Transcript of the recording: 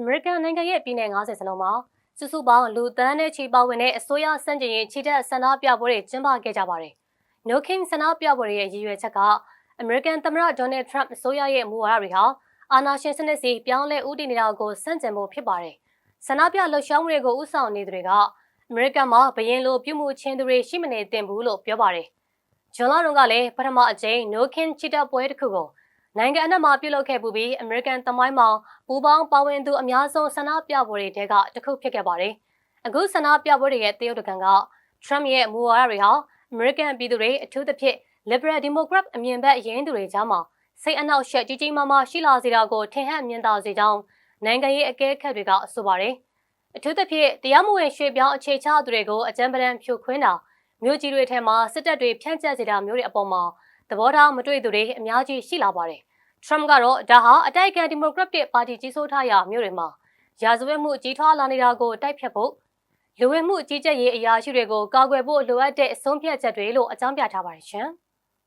အမေရိကန်နိုင်ငံရဲ့ပြည်내90စလုံးမှာစုစုပေါင်းလူသန်းနဲ့ချီပါဝင်တဲ့အစိုးရစံကျင်ရေးခြေတက်ဆန္ဒပြပွဲတွေကျင်းပခဲ့ကြပါတယ်။ No King ဆန္ဒပြပွဲတွေရဲ့ရည်ရွယ်ချက်ကအမေရိကန်သမ္မတဒေါ်နယ်ထရမ့်အစိုးရရဲ့မူဝါဒတွေဟာအာဏာရှင်စနစ်စီပြောင်းလဲဦးတည်နေတာကိုစန့်ကျင်ဖို့ဖြစ်ပါတယ်။ဆန္ဒပြလှုပ်ရှားမှုတွေကိုဥဆောင်နေသူတွေကအမေရိကန်မှာဘရင်လိုပြုမှုချင်းသူတွေရှိမနေသင့်ဘူးလို့ပြောပါတယ်။ဂျွန်လာတုန်းကလည်းပထမအကြိမ် No King ချီတက်ပွဲတစ်ခုကို နိုင်ငံအနှံ့မှာပြုလုပ်ခဲ့ပူပြီးအမေရိကန်သမိုင်းမှာပူပေါင်းပါဝင်သူအများဆုံးဆန္ဒပြပွဲတွေတဲကတစ်ခုဖြစ်ခဲ့ပါတယ်။အခုဆန္ဒပြပွဲတွေရဲ့တရုတ်တကန်က Trump ရဲ့မူဝါဒတွေဟာအမေရိကန်ပြည်သူတွေအထူးသဖြင့် Liberal Democrat အမြင်ဘက်ရင်းသူတွေကြားမှာစိတ်အနှောက်အယှက်ကြီးကြီးမားမားရှိလာစေတာကိုထင်ဟပ်မြင်သာစေကြောင်းနိုင်ငံရေးအကဲခတ်တွေကဆိုပါတယ်။အထူးသဖြင့်တရားမဝင်ရွှေ့ပြောင်းအခြေချသူတွေကိုအကြမ်းပတမ်းဖြိုခွင်းတာမြို့ကြီးတွေထဲမှာစစ်တပ်တွေဖြန့်ကျက်စေတာမျိုးတွေအပေါ်မှာသဘောထားမတွေ့သူတွေအများကြီးရှိလာပါတယ်။ Trump ကတော့ဒါဟာအတိုက်အခံဒီမိုကရက်တစ်ပါတီကြီးစိုးထားရာမြို့တွေမှာရာဇဝတ်မှုကြီးထွားလာနေတာကိုတိုက်ဖြတ်ဖို့လူဝင်မှုကြီးကြပ်ရေးအရာရှိတွေကိုကာကွယ်ဖို့လိုအပ်တဲ့အဆုံးဖြတ်ချက်တွေလို့အကြောင်းပြထားပါတယ်ရှင်။